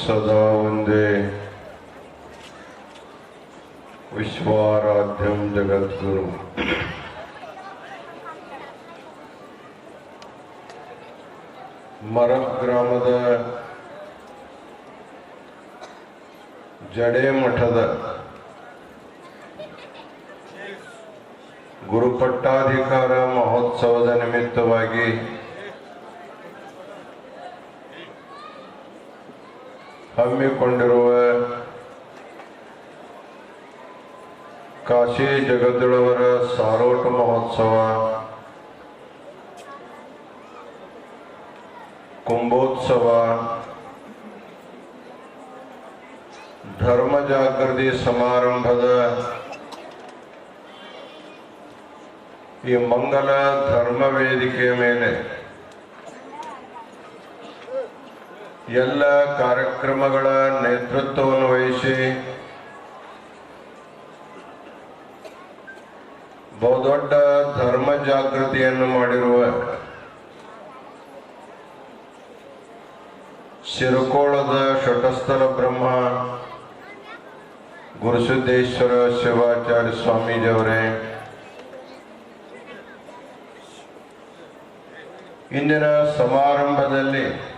ಸದಾ ವಂದೇ ವಿಶ್ವಾರಾಧ್ಯಂ ಜಗದ್ಗುರು ಮರ ಗ್ರಾಮದ ಜಡೆ ಮಠದ ಗುರುಪಟ್ಟಾಧಿಕಾರ ಮಹೋತ್ಸವದ ನಿಮಿತ್ತವಾಗಿ ಹಮ್ಮಿಕೊಂಡಿರುವ ಕಾಶಿ ಜಗದೊಳವರ ಸಾರೋಟ ಮಹೋತ್ಸವ ಕುಂಭೋತ್ಸವ ಧರ್ಮ ಜಾಗೃತಿ ಸಮಾರಂಭದ ಈ ಮಂಗಲ ಧರ್ಮ ವೇದಿಕೆಯ ಮೇಲೆ ಎಲ್ಲ ಕಾರ್ಯಕ್ರಮಗಳ ನೇತೃತ್ವವನ್ನು ವಹಿಸಿ ಬಹುದೊಡ್ಡ ಧರ್ಮ ಜಾಗೃತಿಯನ್ನು ಮಾಡಿರುವ ಶಿರಕೋಳದ ಶಟಸ್ಥಲ ಬ್ರಹ್ಮ ಗುರುಸಿದ್ದೇಶ್ವರ ಶಿವಾಚಾರ್ಯ ಸ್ವಾಮೀಜಿಯವರೇ, ಇಂದಿನ ಸಮಾರಂಭದಲ್ಲಿ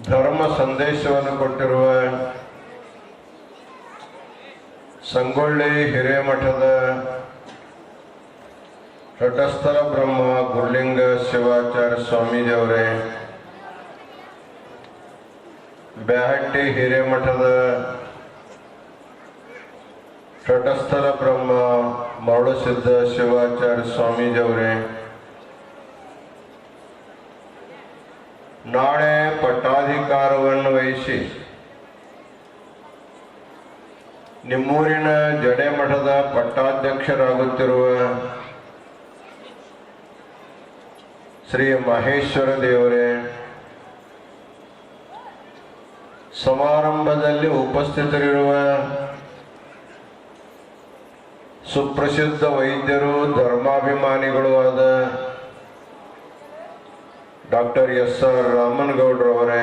ಧರ್ಮ ಸಂದೇಶವನ್ನು ಕೊಟ್ಟಿರುವ ಸಂಗೊಳ್ಳಿ ಹಿರೇಮಠದ ತಟಸ್ಥಲ ಬ್ರಹ್ಮ ಗುರುಲಿಂಗ ಶಿವಾಚಾರ್ಯ ಸ್ವಾಮೀಜಿಯವರೇ, ಬ್ಯಾಹಟ್ಟಿ ಹಿರೇಮಠದ ತಟಸ್ಥಲ ಬ್ರಹ್ಮ ಮರಳುಸಿದ್ಧ ಶಿವಾಚಾರ್ಯ ಸ್ವಾಮೀಜಿಯವರೇ ನಾಳೆ ಪಟ್ಟಾಧಿಕಾರವನ್ನು ವಹಿಸಿ ನಿಮ್ಮೂರಿನ ಜಡೆ ಮಠದ ಪಟ್ಟಾಧ್ಯಕ್ಷರಾಗುತ್ತಿರುವ ಶ್ರೀ ಮಹೇಶ್ವರ ದೇವರೇ, ಸಮಾರಂಭದಲ್ಲಿ ಉಪಸ್ಥಿತರಿರುವ ಸುಪ್ರಸಿದ್ಧ ವೈದ್ಯರು, ಧರ್ಮಾಭಿಮಾನಿಗಳು ಆದ ಡಾಕ್ಟರ್ ಎಸ್ ಆರ್ ರಾಮನಗೌಡ್ರವರೇ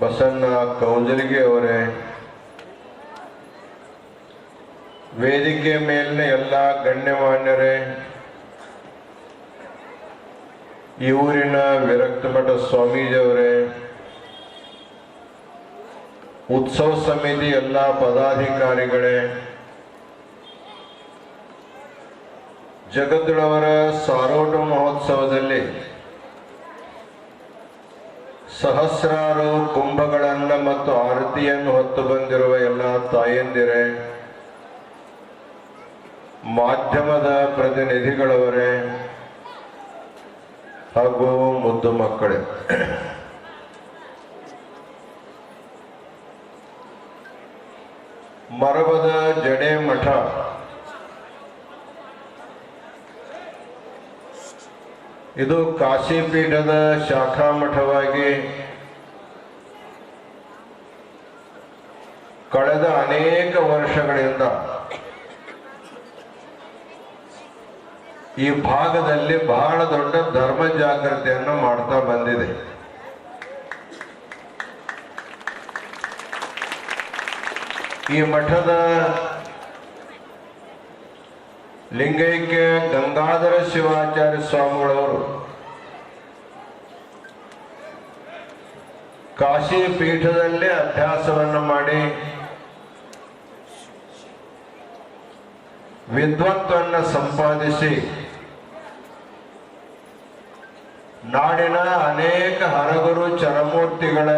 ಬಸಣ್ಣ ಕೌಂಜಲಿಗೆ ಅವರೇ, ವೇದಿಕೆ ಮೇಲಿನ ಎಲ್ಲ ಗಣ್ಯಮಾನ್ಯರೇ, ಈ ಊರಿನ ವಿರಕ್ತಮಠ ಸ್ವಾಮೀಜಿಯವರೇ ಉತ್ಸವ ಸಮಿತಿ ಎಲ್ಲ ಪದಾಧಿಕಾರಿಗಳೇ ಜಗದ್ಗುಳವರ ಸಾರೋಟ ಮಹೋತ್ಸವದಲ್ಲಿ ಸಹಸ್ರಾರು ಕುಂಭಗಳನ್ನು ಮತ್ತು ಆರತಿಯನ್ನು ಹೊತ್ತು ಬಂದಿರುವ ಎಲ್ಲ ತಾಯಂದಿರೇ, ಮಾಧ್ಯಮದ ಪ್ರತಿನಿಧಿಗಳವರೇ ಹಾಗೂ ಮುದ್ದು ಮಕ್ಕಳೇ. ಮರಬದ ಜಡೆ ಮಠ ಇದು ಕಾಶಿಪೀಠದ ಶಾಖಾ ಮಠವಾಗಿ ಕಳೆದ ಅನೇಕ ವರ್ಷಗಳಿಂದ ಈ ಭಾಗದಲ್ಲಿ ಬಹಳ ದೊಡ್ಡ ಧರ್ಮ ಜಾಗೃತಿಯನ್ನು ಮಾಡ್ತಾ ಬಂದಿದೆ. ಈ ಮಠದ ಲಿಂಗೈಕ್ಯ ಗಂಗಾಧರ ಶಿವಾಚಾರ್ಯ ಸ್ವಾಮಿಗಳವರು. ಕಾಶಿ ಪೀಠದಲ್ಲಿ ಅಭ್ಯಾಸವನ್ನು ಮಾಡಿ ವಿದ್ವತ್ವನ್ನ ಸಂಪಾದಿಸಿ ನಾಡಿನ ಅನೇಕ ಹರಗುರು ಚರಮೂರ್ತಿಗಳ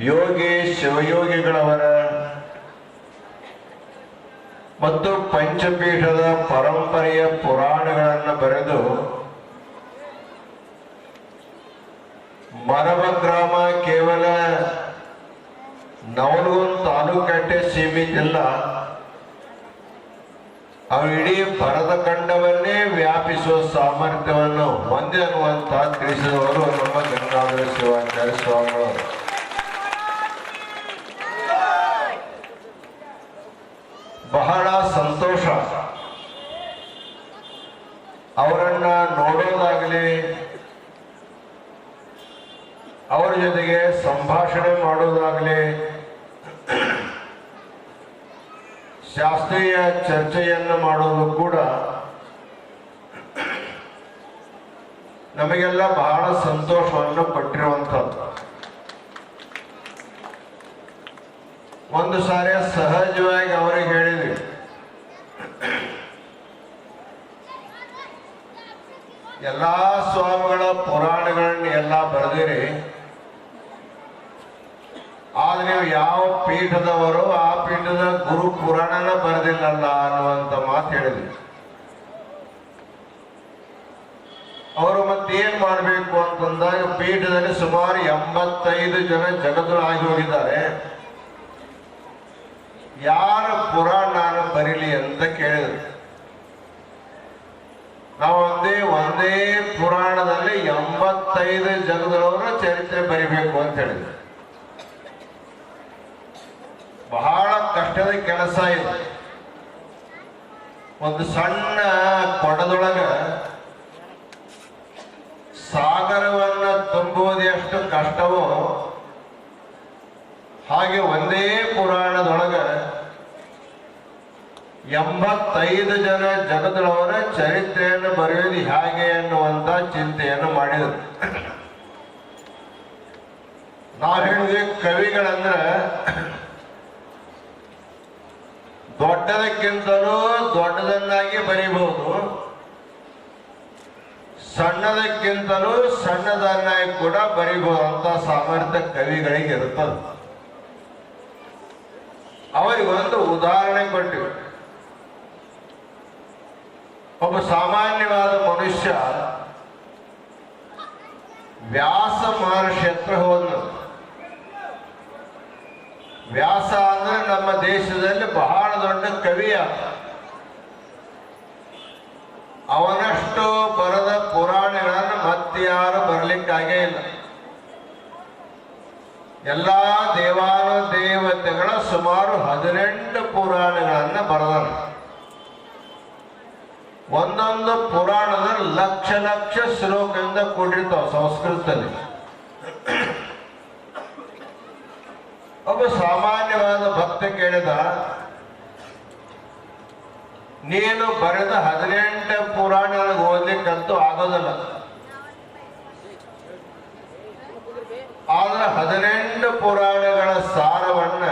ಯೋಗಿ ಶಿವಯೋಗಿಗಳವರ ಮತ್ತು ಪಂಚಪೀಠದ ಪರಂಪರೆಯ ಪುರಾಣಗಳನ್ನು ಬರೆದು ಮರವ ಗ್ರಾಮ ಕೇವಲ ನವಲಗುಂದ ತಾಲೂಕಟ್ಟೆ ಸೀಮಿತ ಇಲ್ಲ ಅವು ಇಡೀ ಭರದ ಖಂಡವನ್ನೇ ವ್ಯಾಪಿಸುವ ಸಾಮರ್ಥ್ಯವನ್ನು ಹೊಂದಿ ಅನ್ನುವಂತ ತಿಳಿಸಿದವರು ನಮ್ಮ ಗಂಗಾಧರ ಶಿವಾಚಾರ್ಯ ಸ್ವಾಮಿಗಳು. ಬಹಳ ಸಂತೋಷ. ಅವರನ್ನ ನೋಡೋದಾಗಲಿ, ಅವರ ಜೊತೆಗೆ ಸಂಭಾಷಣೆ ಮಾಡೋದಾಗಲಿ, ಶಾಸ್ತ್ರೀಯ ಚರ್ಚೆಯನ್ನು ಮಾಡೋದು ಕೂಡ ನಮಗೆಲ್ಲ ಬಹಳ ಸಂತೋಷವನ್ನು ಪಟ್ಟಿರುವಂಥದ್ದು ಒಂದು ಸಾರಿ ಸಹಜವಾಗಿ ಅವರಿಗೆ ಹೇಳಿದ್ವಿ. ಎಲ್ಲಾ ಸ್ವಾಮಿಗಳ ಪುರಾಣಗಳನ್ನ ಎಲ್ಲ ಬರೆದಿರಿ. ಆದ್ರೆ ನೀವು ಯಾವ ಪೀಠದವರು ಆ ಪೀಠದ ಗುರು ಪುರಾಣನ ಬರೆದಿಲ್ಲಲ್ಲ ಅನ್ನುವಂತ ಮಾತು ಹೇಳಿದ್ವಿ. ಅವರು ಮತ್ತೇನ್ ಮಾಡಬೇಕು ಅಂತಂದಾಗ ಪೀಠದಲ್ಲಿ ಸುಮಾರು ಎಂಬತ್ತೈದು ಜನ ಜಗದ್ರು ಆಗಿ ಹೋಗಿದ್ದಾರೆ. ಯಾರ ಪುರಾಣ ಬರೀಲಿ ಅಂತ ಕೇಳಿದ್ರು. ನಾವು ಒಂದೇ ಒಂದೇ ಪುರಾಣದಲ್ಲಿ ಎಂಬತ್ತೈದು ಜನದವರು ಚರಿತ್ರೆ ಬರಿಬೇಕು ಅಂತ ಹೇಳಿದ್ರು. ಬಹಳ ಕಷ್ಟದ ಕೆಲಸ ಇದು. ಒಂದು ಸಣ್ಣ ಕೊಡದೊಳಗ ಸಾಗರವನ್ನ ತುಂಬುವುದು ಎಷ್ಟು ಕಷ್ಟವೋ ಹಾಗೆ ಒಂದೇ ಪುರಾಣದೊಳಗ ಎಂಬತ್ತೈದು ಜನ ಜಗದಳವರ ಚರಿತ್ರೆಯನ್ನು ಬರೆಯುವುದು ಹೇಗೆ ಅನ್ನುವಂತ ಚಿಂತೆಯನ್ನು ಮಾಡಿದರು. ನಾವು ಹೇಳಿದ್ವಿ ಕವಿಗಳಂದ್ರೆ ದೊಡ್ಡದಕ್ಕಿಂತಲೂ ದೊಡ್ಡದನ್ನಾಗಿ ಬರೀಬಹುದು. ಸಣ್ಣದಕ್ಕಿಂತಲೂ ಸಣ್ಣದನ್ನಾಗಿ ಕೂಡ ಬರೀಬಹುದಂತ ಸಾಮರ್ಥ್ಯ ಕವಿಗಳಿಗೆ ಇರುತ್ತದೆ. ಅವರಿಗೊಂದು ಉದಾಹರಣೆ ಕೊಟ್ಟಿವಿ. ಒಬ್ಬ ಸಾಮಾನ್ಯವಾದ ಮನುಷ್ಯ ವ್ಯಾಸ ಮಹರ್ಷಿ ಹತ್ರ ವ್ಯಾಸ ಅಂದ್ರೆ ನಮ್ಮ ದೇಶದಲ್ಲಿ ಬಹಳ ದೊಡ್ಡ ಕವಿಯ. ಅವನಷ್ಟು ಬರದ ಪುರಾಣಗಳನ್ನು ಮತ್ತಾರು ಬರಲಿಕ್ಕಾಗೇ ಇಲ್ಲ. ಎಲ್ಲಾ ದೇವಾನು ದೇವತೆಗಳ ಸುಮಾರು ಹದಿನೆಂಟು ಪುರಾಣಗಳನ್ನು ಬರೆದನು ಒಂದೊಂದು ಪುರಾಣದ ಲಕ್ಷ ಲಕ್ಷ ಶ್ಲೋಕದಿಂದ ಕೂಡಿರ್ತಾವ ಸಂಸ್ಕೃತದಲ್ಲಿ. ಒಬ್ಬ ಸಾಮಾನ್ಯವಾದ ಭಕ್ತ ಕೇಳಿದ, ನೀನು ಬರೆದ ಹದಿನೆಂಟು ಪುರಾಣ ಓದ್ಲಿಕ್ಕಂತೂ ಆಗೋದಲ್ಲ. ಆದ್ರೆ ಹದಿನೆಂಟು ಪುರಾಣಗಳ ಸಾರವನ್ನ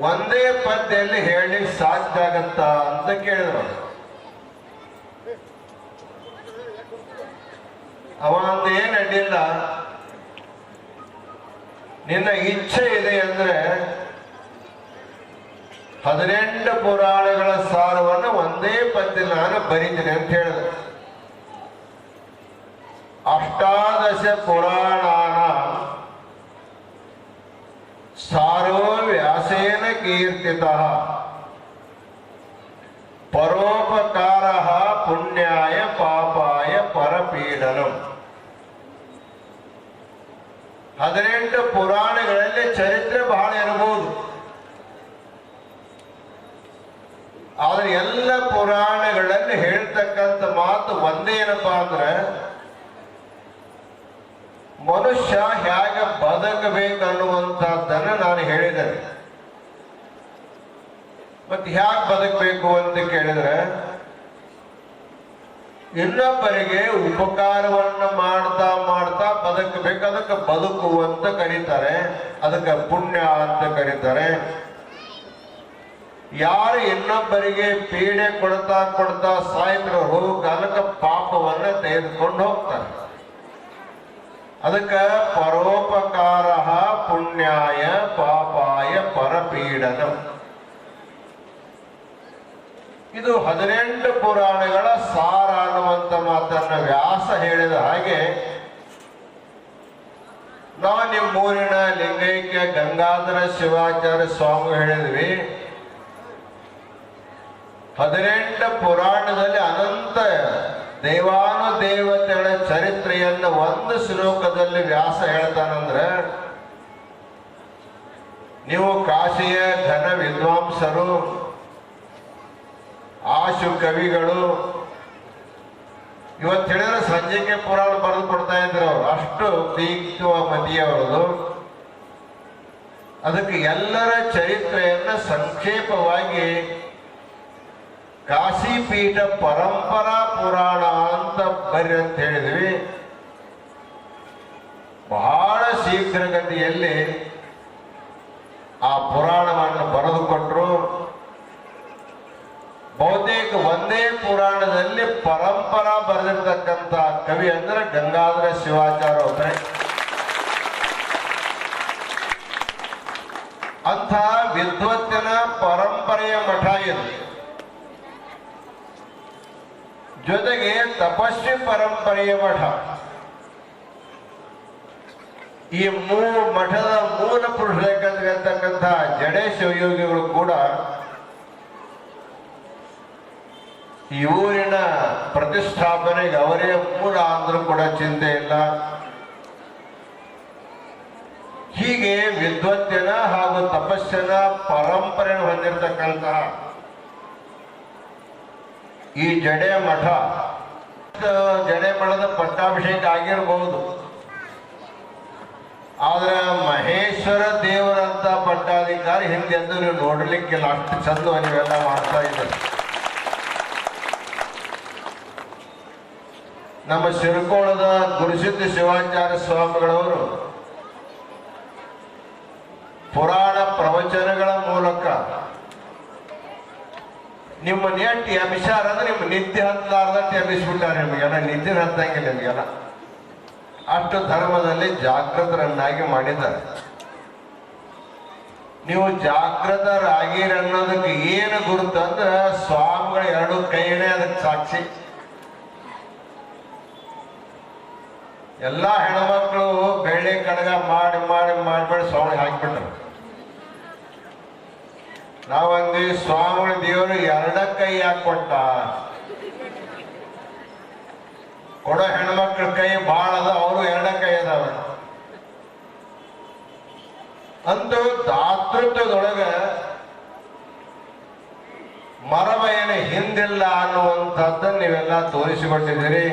ಒಂದೇ ಪದ್ಯದಲ್ಲಿ ಹೇಳಿ ಸಾಧ್ಯ ಆಗತ್ತಾ ಅಂತ ಕೇಳಿದ್ರು. ಅವ ಅಂದ ಏನ್ ಅಡ್ಡಿಲ್ಲ ನಿನ್ನ ಇಚ್ಛೆ ಇದೆ ಅಂದ್ರೆ ಹದಿನೆಂಟು ಪುರಾಣಗಳ ಸಾರವನ್ನು ಒಂದೇ ಪದ್ಯ ನಾನು ಬರೀತೀನಿ ಅಂತ ಹೇಳಿದ ಅಷ್ಟಾದಶ ಪುರಾಣಾನ ಸಾರೋ ವ್ಯಾಸೇನ ಕೀರ್ತಿತ ಪರೋಪಕಾರ ಪುಣ್ಯಾಯ ಪಾಪಾಯ ಪರಪೀಡನಂ. ಹದಿನೆಂಟು ಪುರಾಣಗಳಲ್ಲಿ ಚರಿತ್ರೆ ಬಹಳ ಇರಬಹುದು. ಆದ್ರೆ ಎಲ್ಲ ಪುರಾಣಗಳಲ್ಲಿ ಹೇಳ್ತಕ್ಕಂಥ ಮಾತು ಒಂದೇನಪ್ಪಾ ಅಂದ್ರೆ, ಮನುಷ್ಯ ಹೇಗೆ ಬದುಕಬೇಕನ್ನುವಂಥದ್ದನ್ನು ನಾನು ಹೇಳಿದ್ದೇನೆ. ಮತ್ತೆ ಹ್ಯಾಕ್ ಬದುಕಬೇಕು ಅಂತ ಕೇಳಿದ್ರೆ, ಇನ್ನೊಬ್ಬರಿಗೆ ಉಪಕಾರವನ್ನ ಮಾಡ್ತಾ ಮಾಡ್ತಾ ಬದುಕಬೇಕು, ಅದಕ್ಕೆ ಬದುಕು ಅಂತ ಕರೀತಾರೆ, ಅದಕ್ಕೆ ಪುಣ್ಯ ಅಂತ ಕರೀತಾರೆ. ಯಾರು ಇನ್ನೊಬ್ಬರಿಗೆ ಪೀಡೆ ಕೊಡ್ತಾ ಕೊಡ್ತಾ ಸಾಯ್ತಿರೋ ಅದಕ್ಕೆ ಪಾಪವನ್ನ ತೆಗೆದುಕೊಂಡು ಹೋಗ್ತಾರೆ. ಅದಕ್ಕೆ ಪರೋಪಕಾರ ಪುಣ್ಯಾಯ ಪಾಪಾಯ ಪರಪೀಡನ. ಇದು ಹದಿನೆಂಟು ಪುರಾಣಗಳ ಸಾರ ಅನ್ನುವಂತ ಮಾತನ್ನ ವ್ಯಾಸ ಹೇಳಿದ ಹಾಗೆ ನಾವು ನಿಮ್ಮೂರಿನ ಲಿಂಗೈಕ್ಯ ಗಂಗಾಧರ ಶಿವಾಚಾರ್ಯ ಸ್ವಾಮಿ ಹೇಳಿದ್ವಿ. ಹದಿನೆಂಟು ಪುರಾಣದಲ್ಲಿ ಅನಂತ ದೇವಾನು ದೇವತೆಗಳ ಚರಿತ್ರೆಯನ್ನು ಒಂದು ಶ್ಲೋಕದಲ್ಲಿ ವ್ಯಾಸ ಹೇಳ್ತಾನಂದ್ರೆ, ನೀವು ಕಾಶಿಯ ಘನ ವಿದ್ವಾಂಸರು ಆಶು ಕವಿಗಳು ಇವತ್ತು ಹೇಳಿದ್ರೆ ಸಂಜೆಗೆ ಪುರಾಣ ಬರೆದು ಕೊಡ್ತಾ ಇದ್ರು ಅವರು. ಅಷ್ಟು ಬೀಗ್ವ ಮದಿಯವರದು ಅದಕ್ಕೆ ಎಲ್ಲರ ಚರಿತ್ರೆಯನ್ನು ಸಂಕ್ಷೇಪವಾಗಿ ಕಾಶಿಪೀಠ ಪರಂಪರಾ ಪುರಾಣ ಅಂತ ಬರ್ರಿ ಅಂತ ಹೇಳಿದ್ವಿ. ಬಹಳ ಶೀಘ್ರಗತಿಯಲ್ಲಿ ಆ ಪುರಾಣವನ್ನು ಬರೆದುಕೊಟ್ರು ಬಹುತೇಕ ಒಂದೇ ಪುರಾಣದಲ್ಲಿ ಪರಂಪರಾ ಬರೆದಿರ್ತಕ್ಕಂಥ ಕವಿ ಅಂದ್ರೆ ಗಂಗಾಧರ ಶಿವಾಚಾರ್ಯ ಒಬ್ಬರೇ. ಅಂಥ ವಿದ್ವತ್ತಿನ ಪರಂಪರೆಯ ಮಠ ಇದು. ಜೊತೆಗೆ ತಪಸ್ವಿ ಪರಂಪರೆಯ ಮಠ. ಈ ಮೂರು ಮಠದ ಮೂಲ ಪುರುಷ ಜಡೆ ಶಿವಯೋಗಿಗಳು ಕೂಡ ಈ ಊರಿನ ಪ್ರತಿಷ್ಠಾಪನೆಗೆ ಅವರೇ ಮೂಲ ಅಂದ್ರೂ ಕೂಡ ಚಿಂತೆ ಇಲ್ಲ. ಹೀಗೆ ವಿದ್ವತ್ತಿನ ಹಾಗೂ ತಪಸ್ಸಿನ ಪರಂಪರೆ ಹೊಂದಿರತಕ್ಕಂತಹ ಈ ಜಡೆ ಮಠ ಜಡೆ ಮಠದ ಪಟ್ಟಾಭಿಷೇಕ ಆಗಿರಬಹುದು ಆದ್ರೆ ಮಹೇಶ್ವರ ದೇವರಂತ ಪಟ್ಟಾಧಿಕಾರಿ ಹಿಂದೆಂದು ನೀವು ನೋಡ್ಲಿಕ್ಕಿಲ್ಲ, ಅಷ್ಟು ಚಂದ ನೀವೆಲ್ಲ ಮಾಡ್ತಾ ಇದ್ದೀರಿ. ನಮ್ಮ ಶಿರಕೋಳದ ಗುರುಸಿದ್ಧ ಶಿವಾಚಾರ್ಯ ಸ್ವಾಮಿಗಳವರು ಪುರಾಣ ಪ್ರವಚನಗಳ ಮೂಲಕ ನಿಮ್ಮ ನೆಟ್ಟಿ ಅಭಿಷಾರ ಅಂದ್ರೆ ನಿಮ್ಮ ನಿದ್ದೆ ಹತ್ತಲಾರ್ದಟ್ಟು ಎಮಿಸ್ಬಿಟ್ಟಾರೆ ನಿಮಗೆಲ್ಲ ನಿದ್ದೆ ಹತ್ತಂಗಿಲ್ಲ ನಿಮಗೆಲ್ಲ ಅಷ್ಟು ಧರ್ಮದಲ್ಲಿ ಜಾಗೃತರನ್ನಾಗಿ ಮಾಡಿದ್ದಾರೆ. ನೀವು ಜಾಗೃತರಾಗಿರನ್ನೋದಕ್ಕೆ ಏನು ಗುರುತು ಅಂದ್ರೆ ಸ್ವಾಮಿಗಳ ಎರಡು ಕೈನೇ ಅದಕ್ಕೆ ಸಾಕ್ಷಿ. ಎಲ್ಲಾ ಹೆಣ್ಮಕ್ಳು ಬೆಳ್ಳಿ ಕಡಗ ಮಾಡಿ ಮಾಡಿ ಮಾಡ್ಬೇಡಿ ಸ್ವಾಮಿ ಹಾಕಿಬಿಟ್ರು. ನಾವಂದಿ ಸ್ವಾಮಿ ದೇವರು ಎರಡ ಕೈ ಯಾಕೆ ಕೊಟ್ಟ? ಕೊಡೋ ಹೆಣ್ಮಕ್ಳ ಕೈ ಬಾಳ ಅದ, ಅವರು ಎರಡ ಕೈ ಅದಾವ ಅಂತ ದಾತೃತ್ವದೊಳಗ ಮರಮಯನ ಹಿಂದಿಲ್ಲ ಅನ್ನುವಂಥದ್ದನ್ನು ನೀವೆಲ್ಲ ತೋರಿಸಿಕೊಟ್ಟಿದ್ದೀರಿ.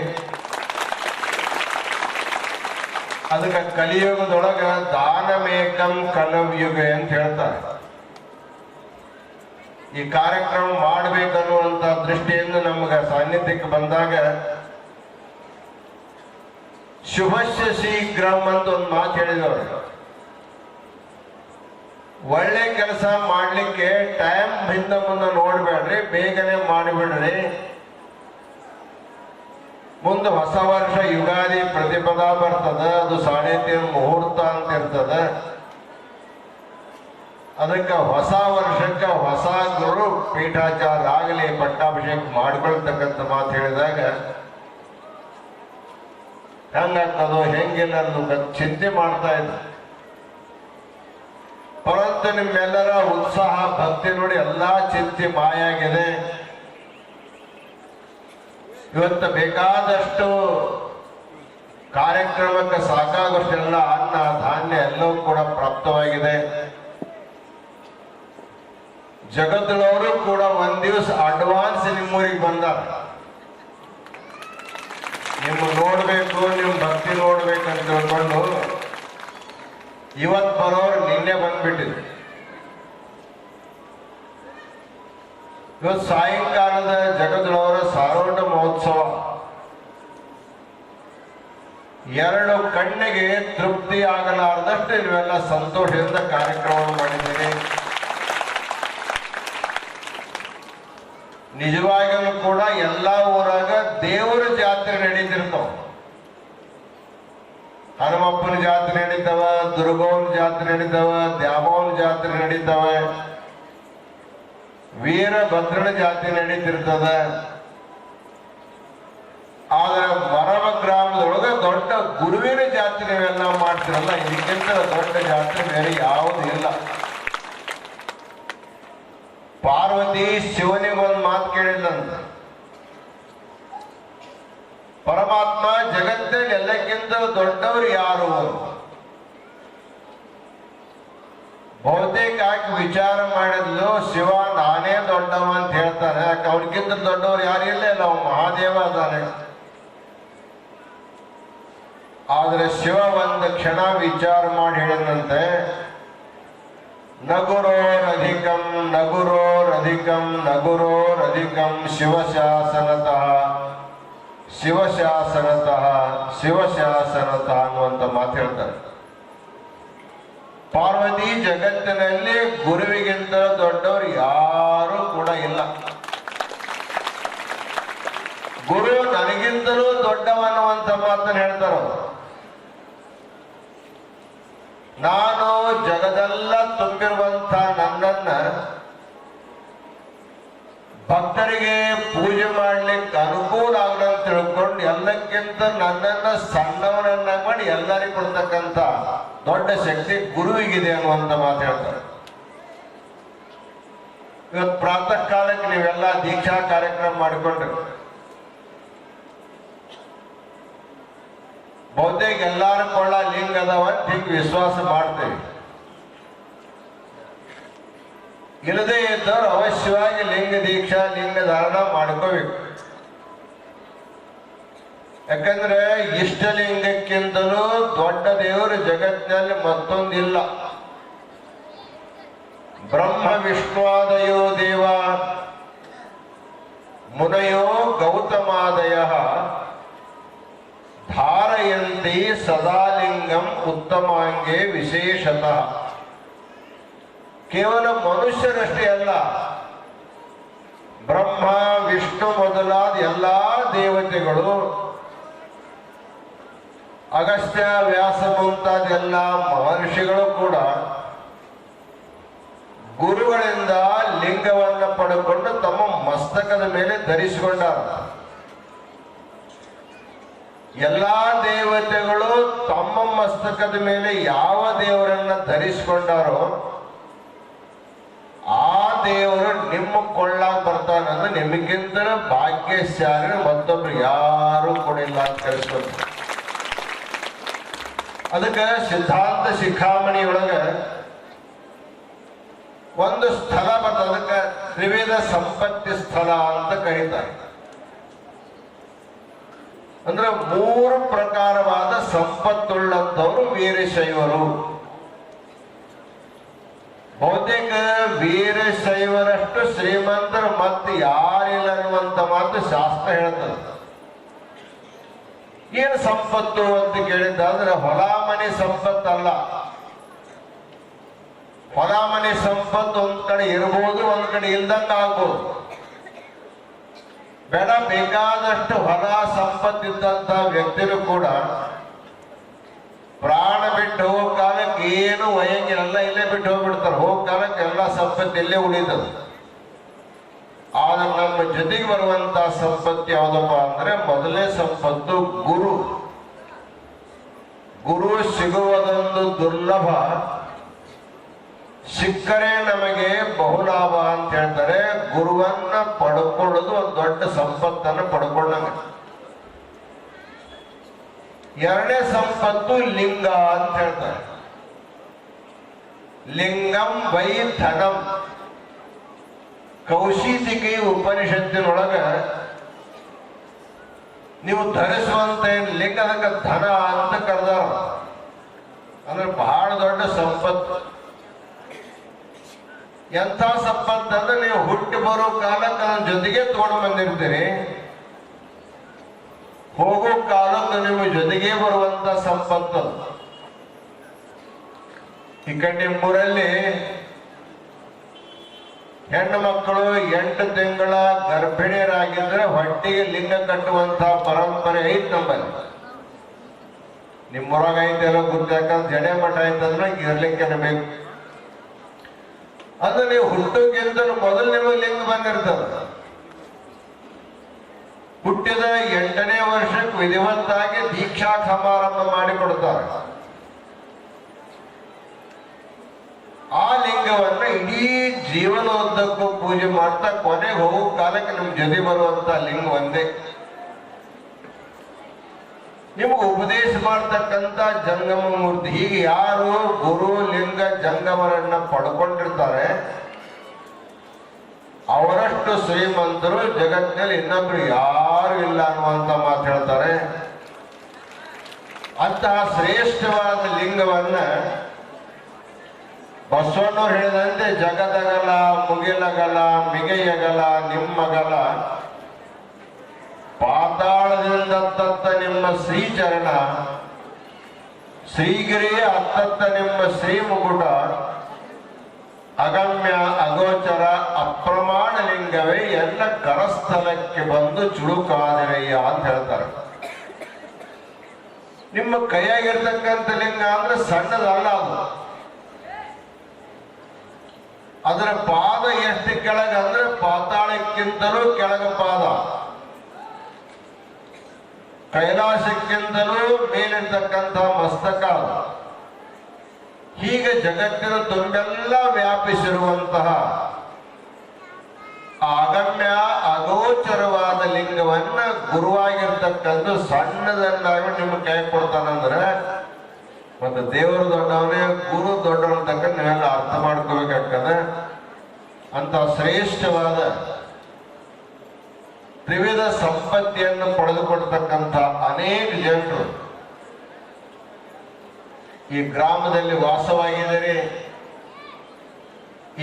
ಅದಕ್ಕೆ ಕಲಿಯುಗದೊಳಗ ದಾನಮೇಕಂ ಕಲವ್ಯುಗ ಅಂತ ಹೇಳ್ತಾರೆ. ಈ ಕಾರ್ಯಕ್ರಮ ಮಾಡ್ಬೇಕನ್ನುವಂತ ದೃಷ್ಟಿಯಿಂದ ನಮ್ಗೆ ಸಾನ್ನಿಧ್ಯಕ್ಕೆ ಬಂದಾಗ ಶುಭಶ್ಯ ಶೀಘ್ರಂ ಅಂತ ಒಂದು ಮಾತು ಹೇಳಿದವರು. ಒಳ್ಳೆ ಕೆಲಸ ಮಾಡ್ಲಿಕ್ಕೆ ಟೈಮ್ ಹಿಂದ ಮುಂದೆ ನೋಡ್ಬೇಡ್ರಿ, ಬೇಗನೆ ಮಾಡಿಬಿಡ್ರಿ. ಮುಂದೆ ಹೊಸ ವರ್ಷ ಯುಗಾದಿ ಪ್ರತಿಪದ ಬರ್ತದ, ಅದು ಸಾಣಿತ್ಯ ಮುಹೂರ್ತ ಅಂತ ಇರ್ತದ. ಅದಕ್ಕೆ ಹೊಸ ವರ್ಷಕ್ಕೆ ಹೊಸ ಗುರು ಪೀಠಾಚಾರ ಆಗಲಿ ಪಟ್ಟಾಭಿಷೇಕ ಮಾಡ್ಕೊಳ್ತಕ್ಕಂಥ ಮಾತು ಹೇಳಿದಾಗ ಹೆಂಗಾಗ್ತದೋ ಹೆಂಗಿಲ್ಲ ಅನ್ನೋ ಚಿಂತೆ ಮಾಡ್ತಾ ಇದ್ದ. ಪರಂತು ನಿಮ್ಮೆಲ್ಲರ ಉತ್ಸಾಹ, ಭಕ್ತಿ ನೋಡಿ ಎಲ್ಲಾ ಚಿಂತೆ ಮಾಯಾಗಿದೆ. ಇವತ್ತು ಬೇಕಾದಷ್ಟು ಕಾರ್ಯಕ್ರಮಕ್ಕೆ ಸಾಕಾಗುವಷ್ಟೆಲ್ಲ ಅನ್ನ, ಧಾನ್ಯ ಎಲ್ಲವೂ ಕೂಡ ಪ್ರಾಪ್ತವಾಗಿದೆ. ಜಗತ್ತಳವರು ಕೂಡ ಒಂದ್ ದಿವಸ ಅಡ್ವಾನ್ಸ್ ನಿಮ್ಮೂರಿಗೆ ಬಂದಾರ. ನಿಮ್ಮ ನೋಡ್ಬೇಕು ನಿಮ್ ಭಕ್ತಿ ನೋಡ್ಬೇಕಂತ ತಿಳ್ಕೊಂಡು ಇವತ್ ಬರೋರು ನಿನ್ನೆ ಬಂದ್ಬಿಟ್ಟಿದ್ರು. ಇವತ್ತು ಸಾಯಂಕಾಲದ ಜಗದಳವರ ಸಾರೋಟ ಮಹೋತ್ಸವ. ಎರಡು ಕಣ್ಣಿಗೆ ತೃಪ್ತಿ ಆಗಲಾರದಷ್ಟು ನೀವೆಲ್ಲ ಸಂತೋಷದಿಂದ ಕಾರ್ಯಕ್ರಮವನ್ನು ಮಾಡಿದ್ದೀರಿ. ನಿಜವಾಗಿಯೂ ಕೂಡ ಎಲ್ಲಾ ಊರಾಗ ದೇವರ ಜಾತ್ರೆ ನಡೀತಿರ್ತಾವ. ಹನುಮಪ್ಪನ ಜಾತ್ರೆ ನಡೀತಾವ ದುರ್ಗವನ ಜಾತ್ರೆ ನಡೀತಾವ ದ್ಯಾಮವನ ಜಾತ್ರೆ ನಡೀತಾವ. ವೀರಭದ್ರನ ಜಾತಿ ನಡೀತಿರ್ತದ. ಆದ್ರೆ ಮರಮ ಗ್ರಾಮದೊಳಗೆ ದೊಡ್ಡ ಗುರುವಿನ ಜಾತಿ ನೀವೆಲ್ಲ ಮಾಡ್ತಿರಲ್ಲ, ಇದಕ್ಕಿಂತ ದೊಡ್ಡ ಜಾತ್ರೆ ಬೇರೆ ಯಾವುದು ಇಲ್ಲ. ಪಾರ್ವತಿ ಶಿವನಿಗೆ ಒಂದು ಮಾತು ಕೇಳಿಲ್ಲಂತ ಪರಮಾತ್ಮ ಜಗತ್ತಲ್ಲಿ ಎಲ್ಲಕ್ಕಿಂತ ದೊಡ್ಡವರು ಯಾರು ಬಹುತೇಕ ವಿಚಾರ ಮಾಡಿದ್ಲು, ಶಿವ ದೊಡ್ಡವ ಅಂತ ಹೇಳ್ತಾರೆ. ಯಾಕೆ ಅವ್ರಿಗಿಂತ ದೊಡ್ಡವ್ರು ಯಾರು ಇಲ್ಲ, ಅವನು ಮಹಾದೇವ ಅದಾನೆ. ಆದ್ರೆ ಶಿವ ಒಂದು ಕ್ಷಣ ವಿಚಾರ ಮಾಡಿ ಹೇಳಿದಂತೆ, ನಗುರೋರಧಿಕಂ ನಗುರೋರಧಿಕಂ ನಗುರೋರಧಿಕಂ ಶಿವಶಾಸನತಃ ಶಿವಶಾಸನತಃ ಶಿವಶಾಸನತಃ ಅನ್ನುವಂತ ಮಾತು ಹೇಳ್ತಾರೆ. ಪಾರ್ವತಿ ಜಗತ್ತಿನಲ್ಲಿ ಗುರುವಿಗಿಂತ ದೊಡ್ಡವರು ಯಾರು ಕೂಡ ಇಲ್ಲ ಗುರು ನನಗಿಂತಲೂ ದೊಡ್ಡವನ್ನುವಂತ ಮಾತನ್ನು ಹೇಳ್ತಾರ. ನಾನು ಜಗದೆಲ್ಲ ತುಂಬಿರುವಂತ ನನ್ನನ್ನ ಭಕ್ತರಿಗೆ ಪೂಜೆ ಮಾಡ್ಲಿಕ್ಕೆ ಅನುಕೂಲ ಆಗದಂತ ತಿಳ್ಕೊಂಡು ಎಲ್ಲಕ್ಕಿಂತ ನನ್ನನ್ನ ಸಣ್ಣವನನ್ನ ಮಾಡಿ ಎಲ್ಲರಿಗೂ ಕೊಡ್ತಕ್ಕಂತ ದೊಡ್ಡ ಶಕ್ತಿ ಗುರುವಿಗಿದೆ ಅನ್ನುವಂತ ಮಾತು ಹೇಳ್ತಾರೆ. ಇವತ್ತು ಪ್ರಾತಃ ಕಾಲಕ್ಕೆ ನೀವೆಲ್ಲ ದೀಕ್ಷಾ ಕಾರ್ಯಕ್ರಮ ಮಾಡಿಕೊಂಡ್ರಿ. ಬಹುತೇಕ ಎಲ್ಲಾರು ಕೊಳ್ಳ ಲಿಂಗ್ ಅದಾವ ಅಂತ ವಿಶ್ವಾಸ ಮಾಡ್ತೇವೆ. ಇಲ್ಲದೇ ಇದ್ದವ್ರು ಅವಶ್ಯವಾಗಿ ಲಿಂಗ ದೀಕ್ಷಾ, ಲಿಂಗ ಧಾರಣ ಮಾಡ್ಕೋಬೇಕು. ಯಾಕಂದ್ರೆ ಇಷ್ಟಲಿಂಗಕ್ಕಿಂತಲೂ ದೊಡ್ಡ ದೇವರು ಜಗತ್ತಿನಲ್ಲಿ ಮತ್ತೊಂದಿಲ್ಲ. ಬ್ರಹ್ಮ ವಿಷ್ಣುವಾದಯೋ ದೇವ. ಮುನಯೋ ಗೌತಮಾದಯ. ಧಾರಯಂತಿ ಸದಾಲಿಂಗಂ ಉತ್ತಮಾಂಗೆ ವಿಶೇಷತಃ. ಕೇವಲ ಮನುಷ್ಯರಷ್ಟೇ ಅಲ್ಲ, ಬ್ರಹ್ಮ, ವಿಷ್ಣು ಮೊದಲಾದ ಎಲ್ಲಾ ದೇವತೆಗಳು ಅಗಸ್ತ್ಯ ವ್ಯಾಸ ಮುಂತಾದ ಎಲ್ಲ ಮಹರ್ಷಿಗಳು ಕೂಡ ಗುರುಗಳಿಂದ ಲಿಂಗವನ್ನು ಪಡೆದುಕೊಂಡು ತಮ್ಮ ಮಸ್ತಕದ ಮೇಲೆ ಧರಿಸಿಕೊಂಡ ಎಲ್ಲಾ ದೇವತೆಗಳು ತಮ್ಮ ಮಸ್ತಕದ ಮೇಲೆ ಯಾವ ದೇವರನ್ನ ಧರಿಸಿಕೊಂಡಾರೋ ಆ ದೇವರು ನಿಮ್ಮ ಕೊಳ್ಳಾಗ ಬರ್ತಾನಂದ್ರೆ ನಿಮಗಿಂತ ಭಾಗ್ಯಶಾಲಿ ಮತ್ತೊಬ್ರು ಯಾರು ಕೊಡಿಲ್ಲ ಅಂತ ಕಳಿಸ್ಕೊಂಡು ಅದಕ್ಕೆ ಸಿದ್ಧಾಂತ ಶಿಖಾಮಣಿ ಒಳಗ ಒಂದು ಸ್ಥಳ ಬರ್ತದೆ ಅದಕ್ಕೆ ತ್ರಿವೇದ ಸಂಪತ್ತಿ ಸ್ಥಳ ಅಂತ ಕರೀತಾರೆ. ಅಂದ್ರೆ ಮೂರು ಪ್ರಕಾರವಾದ ಸಂಪತ್ತುಳ್ಳಂತವರು ವೀರಶೈವರು. ಬಹುತೇಕ ವೀರಶೈವರಷ್ಟು ಶ್ರೀಮಂತರು ಮತ್ತೆ ಯಾರಿಲ್ಲ ಅನ್ನುವಂತ ಮಾತು ಶಾಸ್ತ್ರ ಹೇಳ್ತದೆ. ಏನು ಸಂಪತ್ತು ಅಂತ ಕೇಳಿದ್ದಾದ್ರೆ ಹೊಲ ಮನೆ ಸಂಪತ್ತಲ್ಲ. ಹೊಲ ಮನೆ ಸಂಪತ್ತು ಒಂದ್ ಕಡೆ ಇರ್ಬೋದು, ಒಂದ್ ಕಡೆ ಇಲ್ದಂಗ ಆಗ್ಬೋದು. ಬೇಡ ಬೇಕಾದಷ್ಟು ಹೊಲ ಸಂಪತ್ತಿದ್ದಂತ ವ್ಯಕ್ತಿನೂ ಕೂಡ ಪ್ರಾಣ ಬಿಟ್ಟು ಹೋಗೋ ಕಾಲಕ್ಕೆ ಏನು ವಯಂಗಿರಲ್ಲ ಇಲ್ಲೇ ಬಿಟ್ಟು ಹೋಗ್ಬಿಡ್ತಾರೆ. ಹೋಗೋ ಕಾಲಕ್ಕೆ ಎಲ್ಲ ಸಂಪತ್ತು ಇಲ್ಲೇ ಉಳಿತದೆ. ಆದ್ರೆ ನಮ್ಮ ಜೊತೆಗೆ ಬರುವಂತ ಸಂಪತ್ತು ಯಾವ್ದಪ್ಪ ಅಂದ್ರೆ ಮೊದಲೇ ಸಂಪತ್ತು ಗುರು. ಗುರು ಸಿಗುವುದೊಂದು ದುರ್ಲಭ. ಸಿಕ್ಕರೆ ನಮಗೆ ಬಹುಲಾಭ ಅಂತ ಹೇಳ್ತಾರೆ. ಗುರುವನ್ನ ಪಡ್ಕೊಳ್ಳೋದು ಒಂದು ದೊಡ್ಡ ಸಂಪತ್ತನ್ನು ಪಡ್ಕೊಳ್ಳಂಗ ಎರಡನೇ ಸಂಪತ್ತು ಲಿಂಗ ಅಂತ ಹೇಳ್ತಾರೆ. ಲಿಂಗಂ ವೈ ಧನಂ. ಕೌಶೀತಿಕೆ ಉಪನಿಷತ್ತಿನೊಳಗ ನೀವು ಧರಿಸುವಂತ ಏನ್ ಲಿಂಗ ಅದಕ್ಕೆ ಧನ ಅಂತ ಕರೆದಾರ. ಅಂದ್ರೆ ಬಹಳ ದೊಡ್ಡ ಸಂಪತ್ತು. ಎಂಥ ಸಂಪತ್ತು ಅಂದ್ರೆ ನೀವು ಹುಟ್ಟಿ ಬರೋ ಕಾಲಕ್ಕೆ ನನ್ನ ಜೊತೆಗೆ ತಗೊಂಡು ಬಂದಿರ್ತೀರಿ. ಹೋಗೋ ಕಾಲಕ್ಕೆ ನಿಮ್ಮ ಜೊತೆಗೆ ಬರುವಂತ ಸಂಪತ್ತು. ಈ ಕಡೆ ನಿಮ್ಮೂರಲ್ಲಿ ಹೆಣ್ಣು ಮಕ್ಕಳು ಎಂಟು ತಿಂಗಳ ಗರ್ಭಿಣಿಯರಾಗಿದ್ರೆ ಹೊಟ್ಟೆಗೆ ಲಿಂಗ ಕಟ್ಟುವಂತ ಪರಂಪರೆ ಐತ್ ನಮ್ಮಲ್ಲಿ. ನಿಮ್ಮೂರಾಗ ಐತೆಲ್ಲ ಎಲ್ಲ ಯಾಕಂದ್ರೆ ಜಡೆ ಮಠ ಐತಂದ್ರೆ ಇರ್ಲಿಕ್ಕೆ ಬೇಕು. ಅದು ನೀವು ಹುಟ್ಟೋಕ್ಕಿಂತ ಮೊದಲು ನಿಮಗೆ ಲಿಂಗ ಬಂದಿರ್ತದ. ಹುಟ್ಟಿದ ಎಂಟನೇ ವರ್ಷಕ್ಕೆ ವಿಧಿವಂತಾಗಿ ದೀಕ್ಷಾ ಸಮಾರಂಭ ಮಾಡಿಕೊಡ್ತಾರೆ ಆ ಲಿಂಗವನ್ನ ಇಡೀ ಜೀವನೋದ್ದಕ್ಕೂ ಪೂಜೆ ಮಾಡ್ತಾ ಕೊನೆಗೆ ಹೋಗೋ ಕಾಲಕ್ಕೆ ನಿಮ್ ಜೊತೆ ಬರುವಂತ ಲಿಂಗ ಒಂದೇ. ನಿಮ್ಗೆ ಉಪದೇಶ ಮಾಡ್ತಕ್ಕಂತ ಜಂಗಮ ಮೂರ್ತಿ, ಈಗ ಯಾರು ಗುರು, ಲಿಂಗ, ಜಂಗಮರನ್ನ ಪಡ್ಕೊಂಡಿರ್ತಾರೆ. ಅವರಷ್ಟು ಶ್ರೀಮಂತರು, ಜಗತ್ತಿನಲ್ಲಿ ಇನ್ನೊಬ್ರು ಯಾರು ಇಲ್ಲ ಅನ್ನುವಂತ ಮಾತು ಹೇಳ್ತಾರೆ. ಅಂತಹ ಶ್ರೇಷ್ಠವಾದ ಲಿಂಗವನ್ನ ಬಸವಣ್ಣವ್ರು ಹೇಳಿದಂತೆ ಜಗದಗಲ, ಮುಗಿಲಗಲ, ಮಿಗೆಯಗಲ, ನಿಮ್ಮಗಲ. ಪಾತಾಳದಿಂದ ತತ್ತ ನಿಮ್ಮ ಶ್ರೀಚರಣ ಶ್ರೀಗಿರಿ ಅತ್ತತ್ತ ನಿಮ್ಮ ಶ್ರೀ ಮುಗುಟ ಅಗಮ್ಯ ಅಗೋಚರ ಅಪ್ರಮಾಣ ಲಿಂಗವೇ ಎಲ್ಲ ಕರಸ್ಥಲಕ್ಕೆ ಬಂದು ಚುಳುಕಾದಿರಯ್ಯ ಅಂತ ಹೇಳ್ತಾರೆ. ನಿಮ್ಮ ಕೈಯಾಗಿರ್ತಕ್ಕಂಥ ಲಿಂಗ ಅಂದ್ರೆ ಸಣ್ಣದಲ್ಲ ಅದು. ಅದರ ಪಾದ ಎಷ್ಟು ಕೆಳಗ ಅಂದ್ರೆ ಪಾತಾಳಕ್ಕಿಂತಲೂ ಕೆಳಗ ಪಾದ ಕೈಲಾಸಕ್ಕಿಂತಲೂ ಮೇಲಿರ್ತಕ್ಕಂಥ ಮಸ್ತಕ. ಹೀಗೆ ಜಗತ್ತಿನ ತುಂಬೆಲ್ಲ ವ್ಯಾಪಿಸಿರುವಂತಹ ಆಗಮ್ಯ, ಅಗೋಚರವಾದ ಲಿಂಗವನ್ನ ಗುರುವಾಗಿರ್ತಕ್ಕಂಥ ಸಣ್ಣದನ್ನಾಗಿ ನಿಮ್ಗೆ ಕೈ ಕೊಡ್ತಾನಂದ್ರೆ ಮತ್ತೆ ದೇವರು ದೊಡ್ಡವನೇ, ಗುರು ದೊಡ್ಡವನ ತಕ್ಕ ನೀವೆಲ್ಲ ಅರ್ಥ ಮಾಡ್ಕೋಬೇಕಾಗ್ತದೆ. ಅಂತ ಶ್ರೇಷ್ಠವಾದ ತ್ರಿವಿಧ ಸಂಪತ್ತಿಯನ್ನು ಪಡೆದುಕೊಳ್ತಕ್ಕಂಥ ಅನೇಕ ಜನರು ಈ ಗ್ರಾಮದಲ್ಲಿ ವಾಸವಾಗಿದ್ದೀರಿ.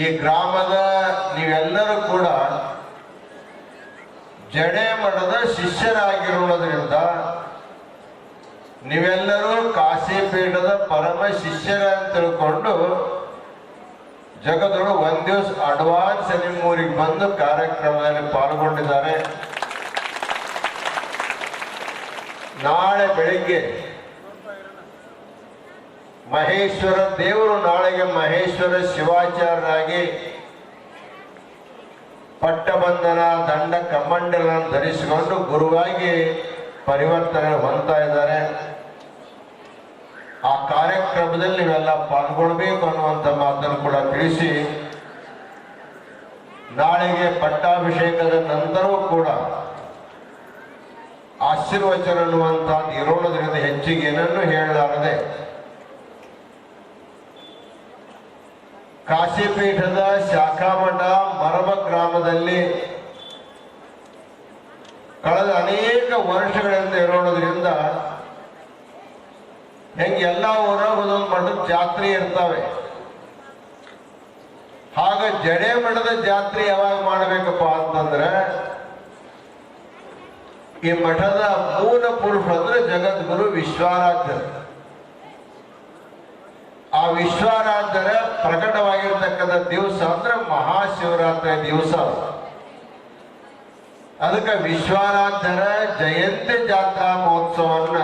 ಈ ಗ್ರಾಮದ ನೀವೆಲ್ಲರೂ ಕೂಡ ಜಡೆ ಮಠದ ಶಿಷ್ಯರಾಗಿರುವುದರಿಂದ ನೀವೆಲ್ಲರೂ ಕಾಶಿಪೀಠದ ಪರಮ ಶಿಷ್ಯರ ಅಂತ ತಿಳ್ಕೊಂಡು ಜಗದೊಳು ಒಂದ್ ದಿವಸ ಅಡ್ವಾನ್ಸ್ ನಿಮ್ಮೂರಿಗೆ ಬಂದು ಕಾರ್ಯಕ್ರಮದಲ್ಲಿ ಪಾಲ್ಗೊಂಡಿದ್ದಾರೆ. ನಾಳೆ ಬೆಳಿಗ್ಗೆ ಮಹೇಶ್ವರ, ದೇವರು ನಾಳೆಗೆ ಮಹೇಶ್ವರ ಶಿವಾಚಾರ್ಯರಾಗಿ ಪಟ್ಟಬಂಧನ, ದಂಡ ಕಮಂಡಲನ್ನು ಧರಿಸಿಕೊಂಡು ಗುರುವಾಗಿ ಪರಿವರ್ತನೆ ಹೊಂದ್ತಾ ಇದ್ದಾರೆ. ಆ ಕಾರ್ಯಕ್ರಮದಲ್ಲಿ ನೀವೆಲ್ಲ ಪಾಲ್ಗೊಳ್ಬೇಕು ಅನ್ನುವಂಥ ಮಾತನ್ನು ಕೂಡ ತಿಳಿಸಿ, ನಾಳೆಗೆ ಪಟ್ಟಾಭಿಷೇಕದ ನಂತರವೂ ಕೂಡ ಆಶೀರ್ವಚನ ಅನ್ನುವಂಥದ್ದು ಇರೋಣದ್ರಿಂದ ಹೆಚ್ಚಿಗೆ ಏನನ್ನು ಹೇಳಲಾರದೆ ಕಾಶಿಪೀಠದ ಶಾಖಾಮಠ ಮರಮ ಗ್ರಾಮದಲ್ಲಿ ಕಳೆದ ಅನೇಕ ವರ್ಷಗಳಿಂದ ಇರೋದ್ರಿಂದ ಹೆಂಗೆ ಎಲ್ಲ ಊರಾಗ ಒಂದೊಂದು ಮಠದ ಜಾತ್ರೆ ಇರ್ತಾವೆ. ಹಾಗ ಜಡೆ ಮಠದ ಜಾತ್ರೆ ಯಾವಾಗ ಮಾಡಬೇಕಪ್ಪ ಅಂತಂದ್ರೆ, ಈ ಮಠದ ಮೂಲ ಪುರುಷ ಅಂದ್ರೆ ಜಗದ್ಗುರು ವಿಶ್ವಾರಾಧ್ಯ. ಆ ವಿಶ್ವಾರಾಧ್ಯರ ಪ್ರಕಟವಾಗಿರ್ತಕ್ಕಂಥ ದಿವಸ ಅಂದ್ರೆ ಮಹಾಶಿವರಾತ್ರಿ ದಿವಸ. ಅದಕ್ಕೆ ವಿಶ್ವಾರಾಧ್ಯರ ಜಯಂತಿ ಜಾತ್ರಾ ಮಹೋತ್ಸವನ್ನ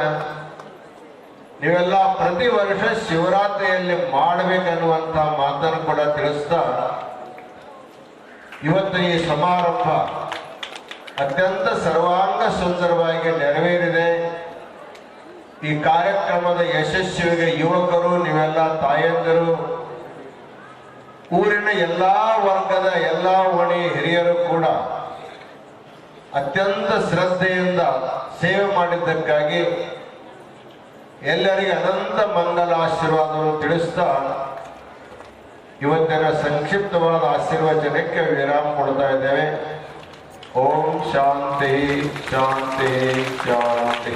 ನೀವೆಲ್ಲ ಪ್ರತಿ ವರ್ಷ ಶಿವರಾತ್ರಿಯಲ್ಲಿ ಮಾಡಬೇಕನ್ನುವಂತ ಮಾತನ್ನು ಕೂಡ ತಿಳಿಸ್ತಾ ಇವತ್ತು ಈ ಸಮಾರಂಭ ಅತ್ಯಂತ ಸರ್ವಾಂಗ ಸುಂದರವಾಗಿ ನೆರವೇರಿದೆ. ಈ ಕಾರ್ಯಕ್ರಮದ ಯಶಸ್ವಿಗೆ ಯುವಕರು, ನೀವೆಲ್ಲ ತಾಯಂದಿರು, ಊರಿನ ಎಲ್ಲ ವರ್ಗದ ಎಲ್ಲ ಒಣಿ ಹಿರಿಯರು ಕೂಡ ಅತ್ಯಂತ ಶ್ರದ್ಧೆಯಿಂದ ಸೇವೆ ಮಾಡಿದ್ದಕ್ಕಾಗಿ ಎಲ್ಲರಿಗೆ ಅನಂತ ಮಂಗಲ ಆಶೀರ್ವಾದವನ್ನು ತಿಳಿಸ್ತಾ ಇವತ್ತಿನ ಸಂಕ್ಷಿಪ್ತವಾದ ಆಶೀರ್ವಚನಕ್ಕೆ ವಿರಾಮ ಕೊಡ್ತಾ ಇದ್ದೇವೆ. ಓಂ ಶಾಂತಿ ಶಾಂತಿ ಶಾಂತಿ.